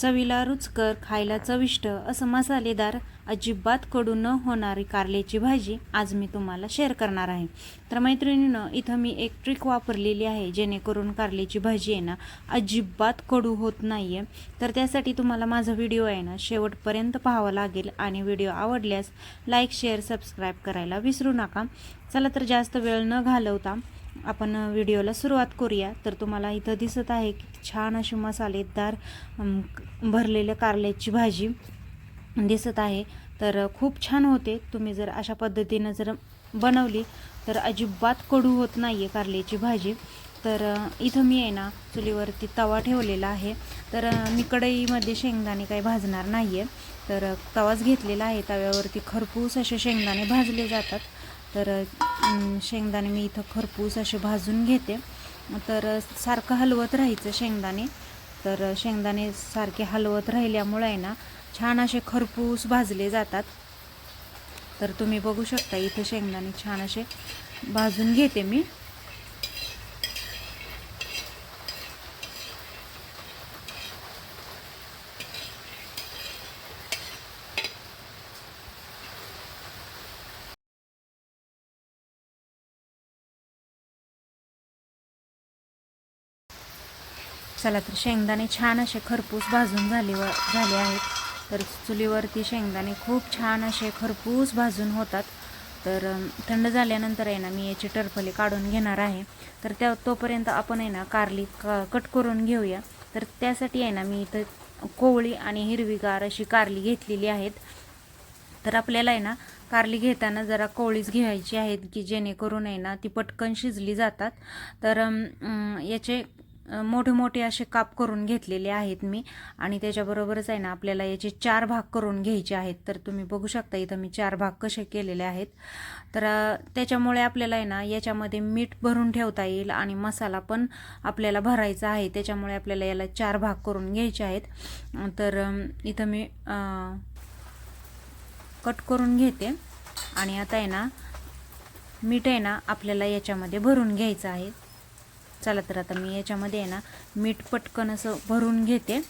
चवीला रुचकर खायला चविष्ट असं मसालेदार अजिबात कडू न होणारी कारल्याची भाजी आज मी तुम्हाला शेअर करणार आहे. तर मैत्रिणीनं इथं मी एक ट्रिक वापरलेली आहे जेणेकरून कारल्याची भाजी आहे ना अजिबात कडू होत नाही आहे तर त्यासाठी तुम्हाला माझा व्हिडिओ आहे ना शेवटपर्यंत पाहावा लागेल आणि व्हिडिओ आवडल्यास लाईक शेअर सबस्क्राईब करायला विसरू नका. चला तर जास्त वेळ न घालवता आपण व्हिडिओला सुरुवात करूया. तर तुम्हाला इथं दिसत आहे की छान अशी मसालेदार भरलेल्या कारल्याची भाजी दिसत आहे. तर खूप छान होते. तुम्ही जर अशा पद्धतीनं जर बनवली तर अजिबात कडू होत नाही आहे कारल्याची भाजी. तर इथं मी आहे ना चुलीवरती तवा ठेवलेला आहे. तर मी कढईमध्ये शेंगदाणे काही भाजणार नाही आहे तर तवाच घेतलेला आहे. तव्यावरती खरपूस असे शेंगदाणे भाजले जातात. तर शेंगदाणे मी इथं खरपूस असे भाजून घेते. तर सारखं हलवत राहायचं शेंगदाणे. तर शेंगदाणे सारखे हलवत राहिल्यामुळे आहे ना छान असे खरपूस भाजले जातात. तर तुम्ही बघू शकता इथे शेंगदाणे छान असे भाजून घेते मी. चला तर शेंगदाणे छान असे खरपूस भाजून झाले व झाले आहेत. तर चुलीवरती शेंगदाणे खूप छान असे खरपूस भाजून होतात. तर थंड झाल्यानंतर आहे ना मी याचे टरफले काढून घेणार आहे. तर त्या तोपर्यंत आपण आहे ना कारली क कट करून घेऊया. तर त्यासाठी आहे ना मी इथं कोवळी आणि हिरवीगार अशी कारली घेतलेली आहेत. तर आपल्याला आहे ना कारली घेताना जरा कोवळीच घ्यायची आहेत की जेणेकरून आहे ना ती पटकन शिजली जातात. तर याचे मोठे मोठे असे काप करून घेतलेले आहेत मी. आणि त्याच्याबरोबरच आहे ना आपल्याला याचे चार भाग करून घ्यायचे आहेत. तर तुम्ही बघू शकता इथं मी चार भाग कसे केलेले आहेत. तर त्याच्यामुळे आपल्याला आहे ना याच्यामध्ये मीठ भरून ठेवता येईल आणि मसाला पण आपल्याला भरायचा आहे. त्याच्यामुळे आपल्याला याला चार भाग करून घ्यायचे आहेत. तर इथं मी कट करून घेते. आणि आता आहे ना मीठ आहे ना आपल्याला याच्यामध्ये भरून घ्यायचं आहे. चला तर आता मी याच्यामध्ये आहे ना मीठ पटकन असं भरून घेते.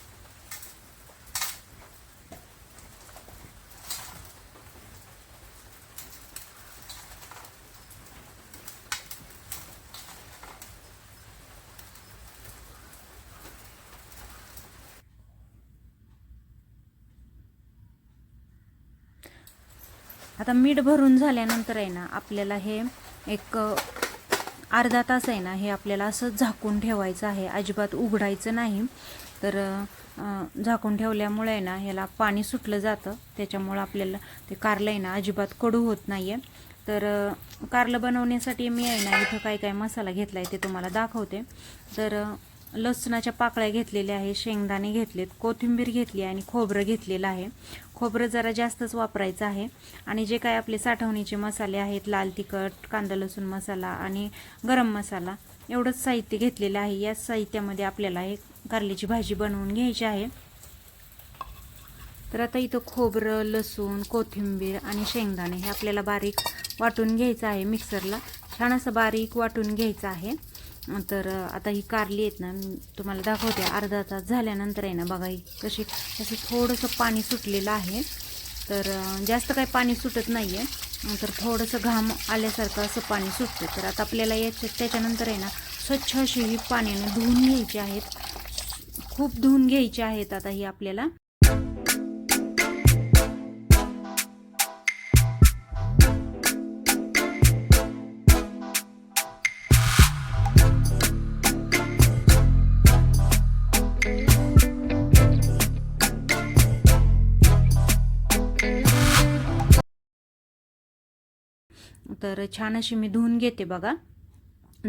आता मीठ भरून झाल्यानंतर आहे ना आपल्याला हे एक अर्धा तास आहे ना हे आपल्याला असं झाकून ठेवायचं आहे. अजिबात उघडायचं नाही. तर झाकून ठेवल्यामुळे आहे ना ह्याला पाणी सुटलं जातं. त्याच्यामुळं आपल्याला ते कारलं आहे ना अजिबात कडू होत नाही आहे तर कारलं बनवण्यासाठी मी आहे ना इथं काय काय मसाला घेतला आहे ते तुम्हाला दाखवते. तर लसणाच्या पाकळ्या घेतलेल्या आहे शेंगदाणे घेतलेत कोथिंबीर घेतली आणि खोबरं घेतलेलं आहे. खोबरं जरा जास्तच वापरायचं आहे आणि जे काय आपले साठवणीचे मसाले आहेत लाल तिखट कांदा लसूण मसाला आणि गरम मसाला एवढंच साहित्य घेतलेलं आहे. या साहित्यामध्ये आपल्याला हे कारल्याची भाजी बनवून घ्यायची आहे. तर आता इथं खोबरं लसूण कोथिंबीर आणि शेंगदाणे हे आपल्याला बारीक वाटून घ्यायचं आहे मिक्सरला. छान असं बारीक वाटून घ्यायचं आहे. तर आता ही कारली आहेत ना तुम्हाला दाखवते. अर्धा तास झाल्यानंतर आहे ना बघा ही कशी असं थोडंसं पाणी सुटलेलं आहे. तर जास्त काही पाणी सुटत नाही आहे तर थोडंसं घाम आल्यासारखं असं पाणी सुटतं. तर आता आपल्याला याच्या त्याच्यानंतर आहे ना स्वच्छ अशी ही पाण्याने धुवून घ्यायची आहेत. खूप धुवून घ्यायची आहेत आता ही आपल्याला. तर छान अशी मी धुवून घेते बघा.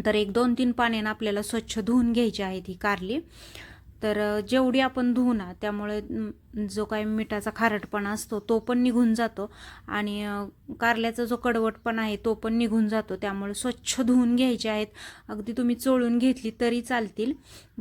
तर एक दोन तीन पाण्यानं आपल्याला स्वच्छ धुवून घ्यायची आहेत ही कारली. तर जेवढी आपण धुवू ना त्यामुळे जो काही मिठाचा खारटपणा असतो तो पण निघून जातो. आणि कारल्याचा जो कडवटपणा आहे तो पण निघून जातो. त्यामुळे स्वच्छ धुवून घ्यायचे आहेत. अगदी तुम्ही चोळून घेतली तरी चालतील.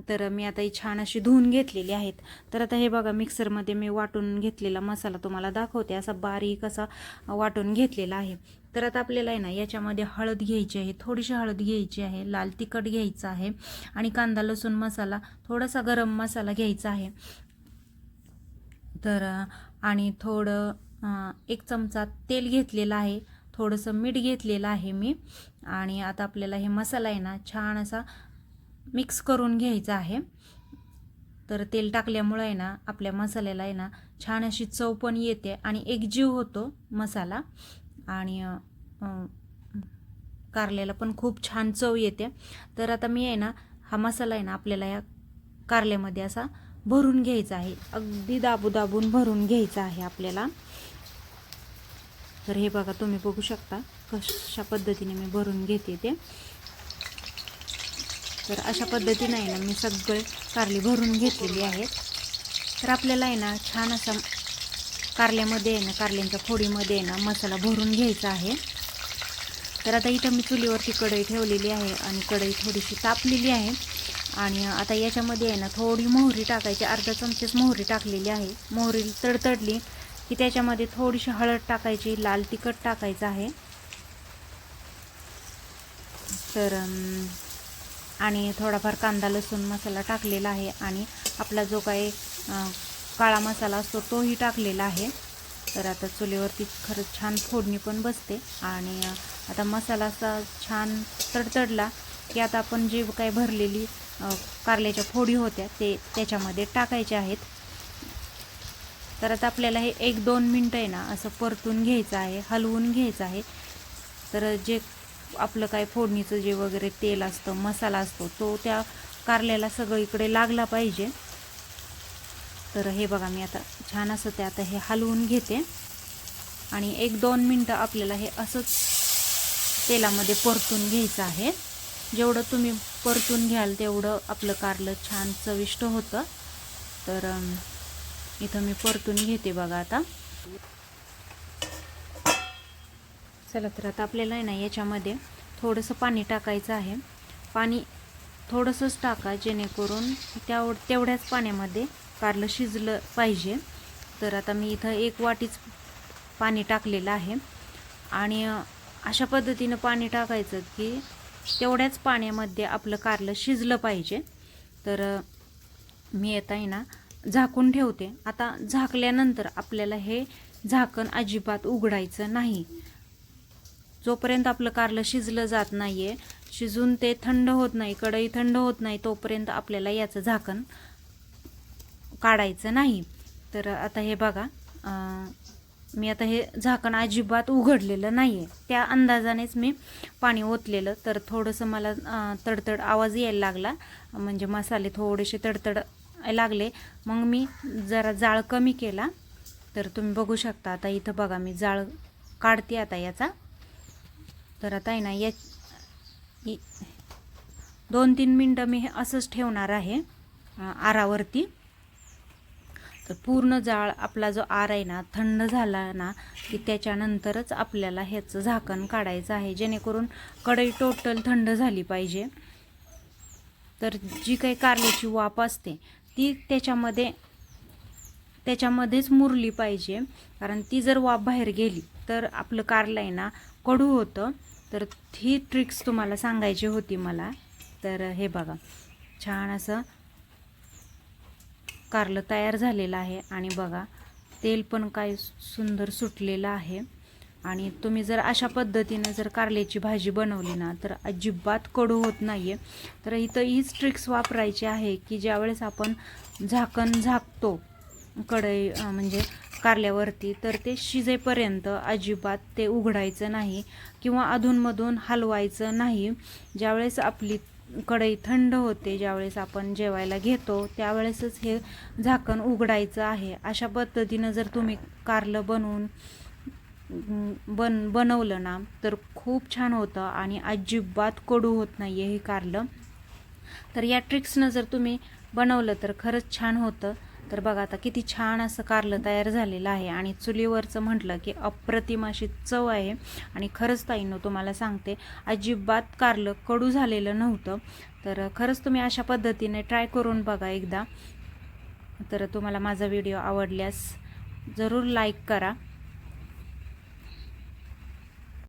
तर मी आता ही छान अशी धुवून घेतलेली आहेत. तर आता हे बघा मिक्सरमध्ये मी वाटून घेतलेला मसाला तुम्हाला दाखवते. असा बारीक असा वाटून घेतलेला आहे. तर आता आपल्याला आहे ना याच्यामध्ये हळद घ्यायची आहे. थोडीशी हळद घ्यायची आहे. लाल तिखट घ्यायचं आहे. आणि कांदा लसूण मसाला थोडासा गरम मसाला घ्यायचा आहे. तर आणि थोडं एक चमचा तेल घेतलेलं आहे. थोडंसं मीठ घेतलेलं आहे मी. आणि आता आपल्याला हे मसाला आहे ना छान असा मिक्स करून घ्यायचा आहे. तर तेल टाकल्यामुळं आहे ना आपल्या मसाल्याला आहे ना छान अशी चव पण येते आणि एक जीव होतो मसाला. आणि कारल्याला पण खूप छान चव येते. तर आता मी आहे ना हा मसाला आहे ना आपल्याला या कारल्यामध्ये असा भरून घ्यायचं आहे. अगदी दाबू दाबून भरून घ्यायचं आहे आपल्याला. तर हे बघा तुम्ही बघू शकता कशा पद्धतीने मी भरून घेते ते. तर अशा पद्धतीने आहे ना मी सगळे कारली भरून घेतलेली आहेत. तर आपल्याला आहे ना छान असा कारल्यामध्ये आहे ना कारल्यांच्या फोडीमध्ये आहे ना मसाला भरून घ्यायचा आहे. तर आता इथं मी चुलीवरती कढई ठेवलेली आहे आणि कढई थोडीशी तापलेली आहे. आणि आता याच्यामध्ये आहे ना थोडी मोहरी टाकायची. अर्धा चमचेच मोहरी टाकलेली आहे. मोहरी तडतडली की त्याच्यामध्ये थोडीशी हळद टाकायची लाल तिखट टाकायचं आहे. तर आणि थोडाफार कांदा लसूण मसाला टाकलेला आहे. आणि आपला जो काही काळा मसाला असतो तोही टाकलेला आहे. तर आता चुलीवरती खरंच छान फोडणी पण बसते. आणि आता मसाला असा छान तडतडला की आता आपण जे काही भरलेली कारल्याच्या फोडी होत्या ते त्याच्यामध्ये टाकायचे आहेत. तर आता आपल्याला हे एक दोन मिनटं आहे ना असं परतून घ्यायचं आहे हलवून घ्यायचं आहे. तर जे आपलं काय फोडणीचं जे वगैरे तेल असतं मसाला असतो तो त्या कारल्याला सगळीकडे लागला पाहिजे. तर हे बघा मी आता छान असं ते आता हे हलवून घेते. आणि एक दोन मिनटं आपल्याला हे असंच तेलामध्ये परतून घ्यायचं आहे. जेवढं तुम्ही परतून घ्याल तेवढं आपलं कारलं छान चविष्ट होतं. तर इथं मी परतून घेते बघा आता. चला तर आता आपल्याला आहे ना याच्यामध्ये थोडंसं पाणी टाकायचं आहे. पाणी थोडंसंच टाका जेणेकरून त्या तेवढ्याच पाण्यामध्ये कारलं शिजलं पाहिजे. तर आता मी इथं एक वाटीच पाणी टाकलेलं आहे. आणि अशा पद्धतीनं पाणी टाकायचं की तेवढ्याच पाण्यामध्ये आपलं कारलं शिजलं पाहिजे. तर मी येत आहे ना झाकून ठेवते. आता झाकल्यानंतर आपल्याला हे झाकण अजिबात उघडायचं नाही. जोपर्यंत आपलं कारलं शिजलं जात नाही आहे शिजून ते थंड होत नाही कढई थंड होत नाही तोपर्यंत आपल्याला याचं झाकण काढायचं नाही. तर आता हे बघा मी आता हे झाकण अजिबात उघडलेलं नाही आहे त्या अंदाजानेच मी पाणी ओतलेलं. तर थोडंसं मला तडतड आवाज यायला लागला. म्हणजे मसाले थोडेसे तडतड लागले. मग मी जरा जाळ कमी केला. तर तुम्ही बघू शकता आता इथं बघा मी जाळ काढते आता याचा. तर आता आहे ना या दोन तीन मिनटं मी हे असंच ठेवणार आहे आरावरती. तर पूर्ण जाळ आपला जो आर आहे ना थंड झाला ना की त्याच्यानंतरच आपल्याला ह्याचं झाकण काढायचं आहे. जेणेकरून कढई टोटल थंड झाली पाहिजे. तर जी काही कारल्याची वाफ असते ती त्याच्यामध्ये त्याच्यामध्येच मुरली पाहिजे. कारण ती जर वाफ बाहेर गेली तर आपलं कारलं आहे ना कडू होतं. तर ही ट्रिक्स तुम्हाला सांगायची होती मला. तर हे बघा छान असं कारलं तयार झालेलं आहे. आणि बघा तेल पण काय सुंदर सुटलेलं आहे. आणि तुम्ही जर अशा पद्धतीनं जर कारल्याची भाजी बनवली ना तर अजिबात कडू होत नाही आहे तर इथं हीच ट्रिक्स वापरायची आहे की ज्यावेळेस आपण झाकण झाकतो कढई म्हणजे कारल्यावरती तर ते शिजेपर्यंत अजिबात ते उघडायचं नाही किंवा अधूनमधून हलवायचं नाही. ज्यावेळेस आपली कढई थंड होते ज्यावेळेस आपण जेवायला घेतो त्यावेळेसच हे झाकण उघडायचं आहे. अशा पद्धतीनं जर तुम्ही कारलं बनवून बन बनवलं ना तर खूप छान होतं आणि अजिबात कडू होत नाही आहे हे कारलं. तर या ट्रिक्सनं जर तुम्ही बनवलं तर खरंच छान होतं. तर बघा आता किती छान असं कारलं तयार झालेलं आहे. आणि चुलीवरचं म्हटलं की अप्रतिम अशी चव आहे. आणि खरंच ताईनो तुम्हाला सांगते अजिबात कारलं कडू झालेलं नव्हतं. तर खरंच तुम्ही अशा पद्धतीने ट्राय करून बघा एकदा. तर तुम्हाला माझा व्हिडिओ आवडल्यास जरूर लाईक करा.